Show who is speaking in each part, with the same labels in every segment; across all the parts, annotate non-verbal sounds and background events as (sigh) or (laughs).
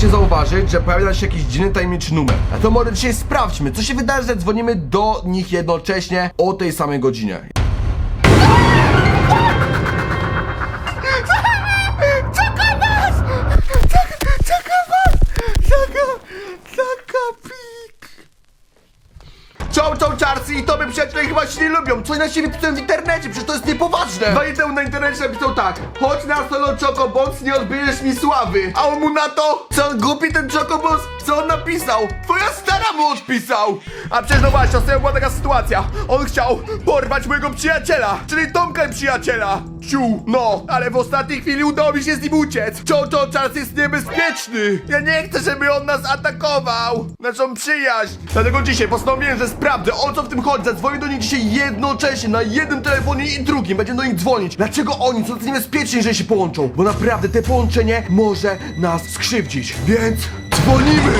Speaker 1: możecie zauważyć, że pojawia się jakiś dziwny tajemniczy numer. A to może dzisiaj sprawdźmy, co się wydarzy, że dzwonimy do nich jednocześnie o tej samej godzinie. Czoł, czoł, czarcy i to by przyjaciele chyba się nie lubią. Coś na siebie pisałem w internecie, przecież to jest niepoważne. Dwa dni temu na internecie napisał tak. Chodź na solo Chocobons, nie odbierzesz mi sławy. A on mu na to, co on głupi ten Chocobons, co on napisał? Twoja stara mu odpisał. A przecież no właśnie, ostatnio była taka sytuacja. On chciał porwać mojego przyjaciela, czyli Tomka i przyjaciela. Ciu, no, ale w ostatniej chwili udało mi się z nim uciec. Czoł, czas jest niebezpieczny. Ja nie chcę, żeby on nas atakował. Naszą przyjaźń. Dlatego dzisiaj postanowiłem, że sprawdzę, o co w tym chodzi. Zadzwonię do nich dzisiaj jednocześnie, na jednym telefonie i drugim. Będziemy do nich dzwonić. Dlaczego oni są tacy niebezpieczni, jeżeli się połączą? Bo naprawdę te połączenie może nas skrzywdzić. Więc dzwonimy.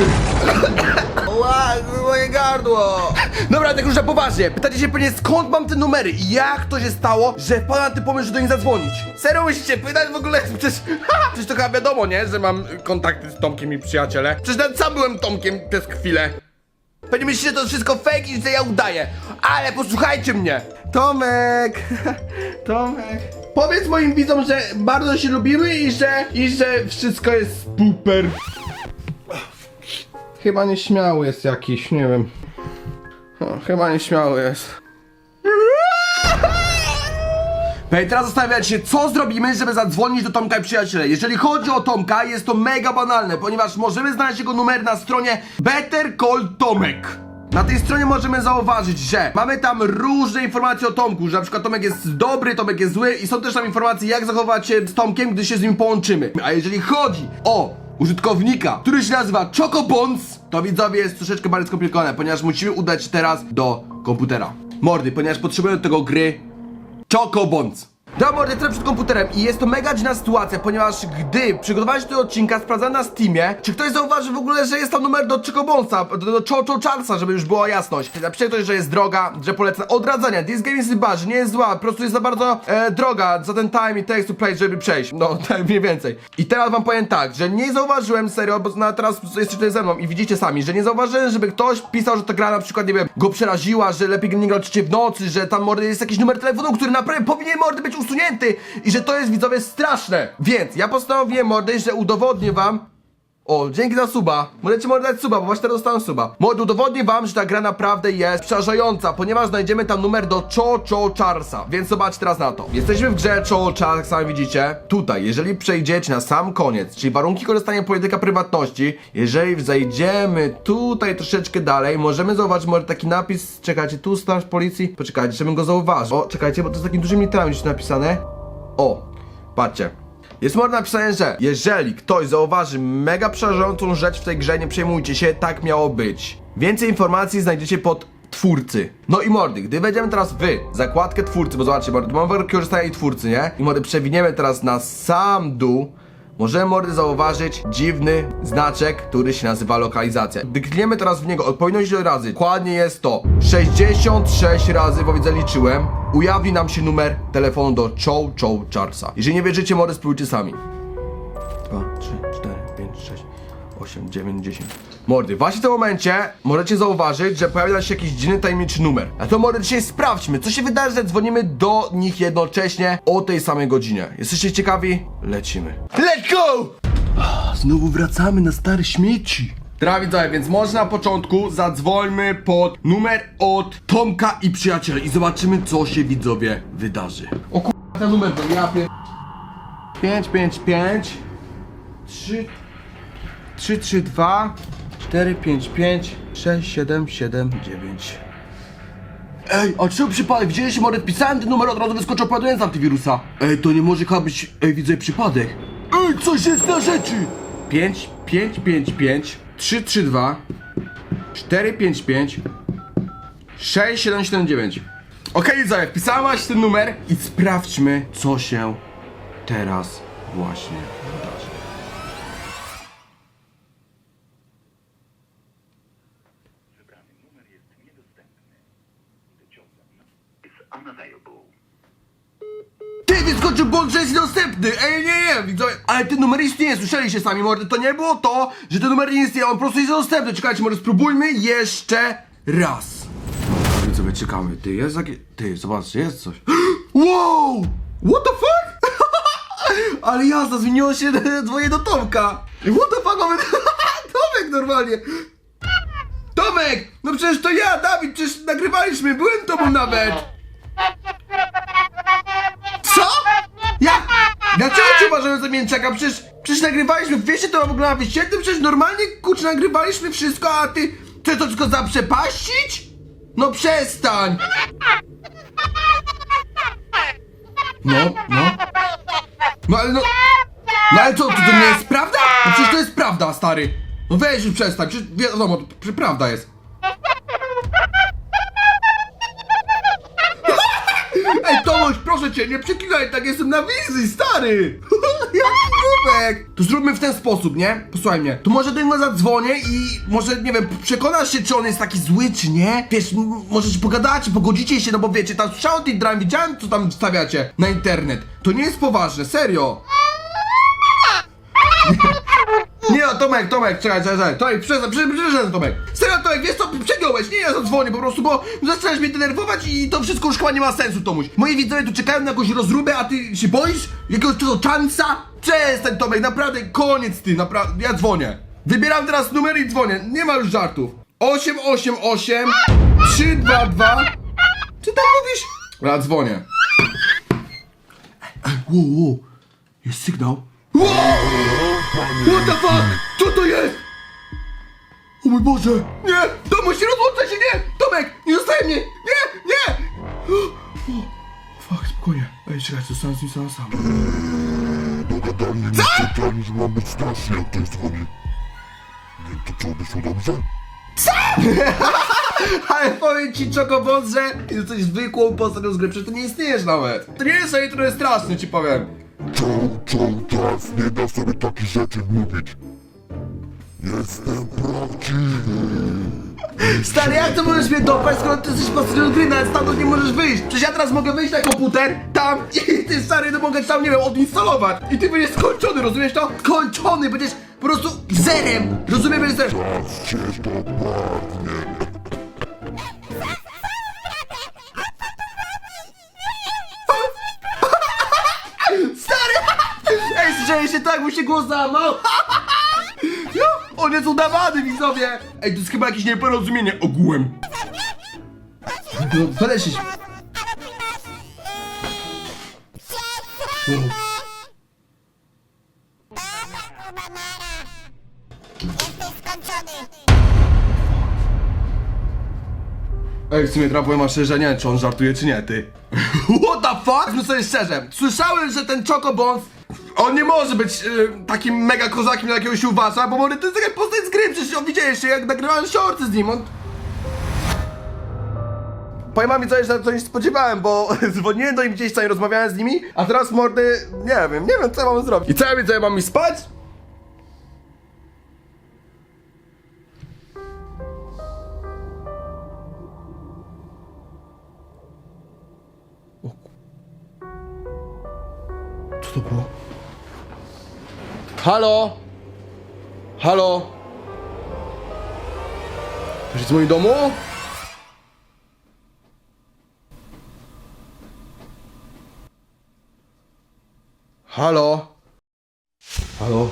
Speaker 1: Ła, moje gardło! Dobra, tak już na poważnie. Pytacie się pewnie skąd mam te numery i jak to się stało, że wpadłem na ten pomysł, żeby do nich zadzwonić. Serio musicie pytać w ogóle? Przecież, ha, (laughs) przecież to chyba wiadomo, nie? Że mam kontakty z Tomkiem i przyjaciele. Przecież nawet sam byłem Tomkiem przez chwilę. Pewnie myślicie, że to wszystko fake i że ja udaję. Ale posłuchajcie mnie. Tomek, (laughs) Tomek. Powiedz moim widzom, że bardzo się lubimy i że, i że wszystko jest super. Chyba nieśmiały jest jakiś, nie wiem. No, chyba nieśmiały jest. Ej, teraz zastanawiać się, co zrobimy, żeby zadzwonić do Tomka i przyjaciele. Jeżeli chodzi o Tomka, jest to mega banalne, ponieważ możemy znaleźć jego numer na stronie Better Call Tomek. Na tej stronie możemy zauważyć, że mamy tam różne informacje o Tomku, że na przykład Tomek jest dobry, Tomek jest zły i są też tam informacje, jak zachować się z Tomkiem, gdy się z nim połączymy. A jeżeli chodzi o użytkownika, który się nazywa Chocobons, to widzowie jest troszeczkę bardziej skomplikowane, ponieważ musimy udać się teraz do komputera. Mordy, ponieważ potrzebujemy do tego gry Chocobons. Dobra, mordy, jestem przed komputerem i jest to mega dziwna sytuacja, ponieważ gdy przygotowałem się do odcinka, sprawdzałem na Steamie, czy ktoś zauważy w ogóle, że jest tam numer do Chocobonsa, do, do Chocho Charlesa, żeby już była jasność. Napiszcie ktoś, że jest droga, że polecam odradzania. This game jest chyba, że nie jest zła, po prostu jest za bardzo e, droga za ten time i takes to play, żeby przejść. No, (laughs) tak mniej więcej. I teraz wam powiem tak, że nie zauważyłem serio, bo na teraz jesteście tutaj ze mną i widzicie sami, że nie zauważyłem, żeby ktoś pisał, że ta gra na przykład, nie wiem, go przeraziła, że lepiej nie grać w nocy, że tam mordy jest jakiś numer telefonu, który naprawdę powinien mordy być usunięty i że to jest widzowie straszne. Więc ja postanowiłem mordy, że udowodnię wam, o, dzięki za suba. Możecie może dać suba, bo właśnie teraz dostałem suba. Mod udowodnię wam, że ta gra naprawdę jest przerażająca, ponieważ znajdziemy tam numer do Cho Cho Charsa. Więc zobaczcie teraz na to. Jesteśmy w grze Cho Charsa, jak widzicie. Tutaj, jeżeli przejdziecie na sam koniec, czyli warunki korzystania polityka prywatności, jeżeli zajdziemy tutaj troszeczkę dalej, możemy zauważyć może taki napis, czekajcie, tu straż policji, poczekajcie, żebym go zauważył. O, czekajcie, bo to jest takimi dużymi literami gdzieś napisane. O, patrzcie. Jest może napisane, że jeżeli ktoś zauważy mega przerażającą rzecz w tej grze, nie przejmujcie się, tak miało być. Więcej informacji znajdziecie pod twórcy. No i mordy, gdy wejdziemy teraz w zakładkę twórcy, bo zobaczcie, mordy, mamy korzystania i twórcy, nie? I mordy, przewiniemy teraz na sam dół, Możemy mordy zauważyć dziwny znaczek, który się nazywa lokalizacja. Gdy klikniemy teraz w niego odpowiednio źle razy, dokładnie jest to 66 razy, bo widzę liczyłem, ujawni nam się numer telefonu do Chow Chow Charsa. Jeżeli nie wierzycie, mordy spróbujcie sami. 2, 3, 4, 5, 6, 8, 9, 10. Mordy, właśnie w tym momencie możecie zauważyć, że pojawia się jakiś dziwny tajemniczy numer. A to mordy dzisiaj sprawdźmy, co się wydarzy, że dzwonimy do nich jednocześnie o tej samej godzinie. Jesteście ciekawi? Lecimy. Let's go! Znowu wracamy na stare śmieci. Dobra widzowie, więc może na początku zadzwońmy pod numer od Tomka i przyjaciela i zobaczymy co się widzowie wydarzy. O kur... ten numer to ja pier... 5, 5, 5 3 3, 3, 2 4, 5, 5 6, 7, 7, 9 Ej, a czemu przypadek? Widzieliście, może wpisałem ten numer, od razu wyskoczył z antywirusa. Ej, to nie może chyba być, ej, widzę przypadek. Ej, coś jest na rzeczy! 5, 5, 5, 5 3, 3, 2 4, 5, 5 6, 7, 7, 9 Okej, widzowie, wpisałem właśnie ten numer i sprawdźmy, co się teraz właśnie wydarzy.
Speaker 2: is unavailable.
Speaker 1: Ty, wyskoczył błąd, że jest niedostępny. Ej, nie, nie, widzowie. Ale ten numer istnieje, słyszeliście sami, mordy. To nie było to, że ten numer nie istnieje, on po prostu jest niedostępny. Czekajcie, może spróbujmy jeszcze raz. Widzowie, czekamy. Ty, jest takie... Ty, zobaczcie, jest coś. (gasps) Wow! What the fuck? (laughs) Ale jazda, zmieniło się (laughs) dwoje do Tomka. What the fuck, mamy... (laughs) Tomek normalnie. Tomek! No przecież to ja, Dawid, przecież nagrywaliśmy, byłem tobą nawet. Dlaczego cię uważałem za mięczaka? Przecież, przecież nagrywaliśmy, wiecie to w ogóle na wyściętym, przecież normalnie, kurczę, nagrywaliśmy wszystko, a ty chcesz to tylko zaprzepaścić? No przestań! No, no. No ale no... No ale co, to, to nie jest prawda? No przecież to jest prawda, stary. No weź już przestań, przecież wiadomo, to prawda jest. Ej, Tomuś, proszę cię, nie przeklinaj, tak jestem na wizji, stary! (laughs) Jaki kubek! To zróbmy w ten sposób, nie? Posłuchaj mnie. To może do niego zadzwonię i może, nie wiem, przekonasz się, czy on jest taki zły, czy nie? Wiesz, m- może się pogadacie, pogodzicie się, no bo wiecie, tam słyszałem tej dram, widziałem, co tam wstawiacie na internet. To nie jest poważne, serio. (laughs) Nie no, Tomek, Tomek, czekaj, czekaj, czekaj. Tomek, przestań, prze- przepraszam, Tomek. Serio, Tomek, wiesz co, przegiąłeś, nie, ja zadzwonię po prostu, bo zaczynasz mnie denerwować i to wszystko już chyba nie ma sensu, Tomuś. Moi widzowie tu czekają na jakąś rozróbę, a ty się boisz? Jakiegoś tego czansa? Przestań, Tomek, naprawdę, koniec ty, naprawdę, ja dzwonię. Wybieram teraz numer i dzwonię, nie ma już żartów. 888 322 Czy tam mówisz? Ja dzwonię. Wow, wow, jest sygnał. Wow! What the fuck? Co to jest? O mój Boże! Nie! Tomuś, rozłączaj się, nie! Tomek, nie zostaje mnie! Nie, nie! O, fuck, spokojnie. Ej, czekaj, zostanę z nim sam sam.
Speaker 2: Dogadali mi specjalnie, że mam być straszny, jak ktoś dzwoni. Nie to co, wyszło (laughs) dobrze?
Speaker 1: Ale powiem ci, Czokobon, że jesteś zwykłą postacią z gry, przecież ty nie istniejesz nawet. To nie jest sobie trochę straszny, ci powiem.
Speaker 2: Czoł, czoł, teraz nie da sobie takich rzeczy mówić. Jestem prawdziwy.
Speaker 1: Stary, jak to możesz mnie dopaść, skoro ty jesteś z gry, nawet stamtąd nie możesz wyjść? Przecież ja teraz mogę wyjść na komputer, tam i ty, stary, to mogę tam, nie wiem, odinstalować. I ty będziesz skończony, rozumiesz to? Skończony, będziesz po prostu zerem. Rozumiesz, będziesz zerem.
Speaker 2: Czas cię dopadnie.
Speaker 1: Słyszałeś się tak, mu się głos załamał? No, on jest udawany, widzowie! Ej, to jest chyba jakieś nieporozumienie ogółem. No, Podeszliś.
Speaker 3: Jesteś skończony!
Speaker 1: Ej, w sumie teraz powiem wam szczerze, nie wiem, czy on żartuje, czy nie, ty. (laughs) What the fuck? Mówmy sobie szczerze, słyszałem, że ten Chocobons, on nie może być y, takim mega kozakiem, na jakiego się uważa, bo może to jest taka postać z gry, przecież on widzieliście, jak nagrywałem shorty z nim, on... Powiem wam coś, że to nie spodziewałem, bo (laughs) dzwoniłem do nich gdzieś tam i rozmawiałem z nimi, a teraz mordy, nie wiem, nie wiem co ja mam zrobić. I co ja co ja mam mi spać? Co to było? Halo? Halo? Ktoś jest w moim domu? Halo? Halo?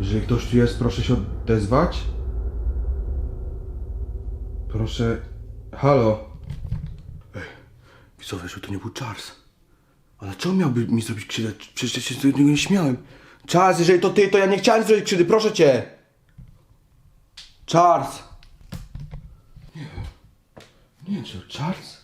Speaker 1: Jeżeli ktoś tu jest, proszę się odezwać. Proszę... Halo? Ej, widzowie, że to nie był Charles. Ale czemu miałby mi zrobić krzywdę? Przecież ja się z niego nie śmiałem. Charles, jeżeli to ty, to ja nie chciałem zrobić krzywdy, proszę cię! Charles! Nie. Nie Charles?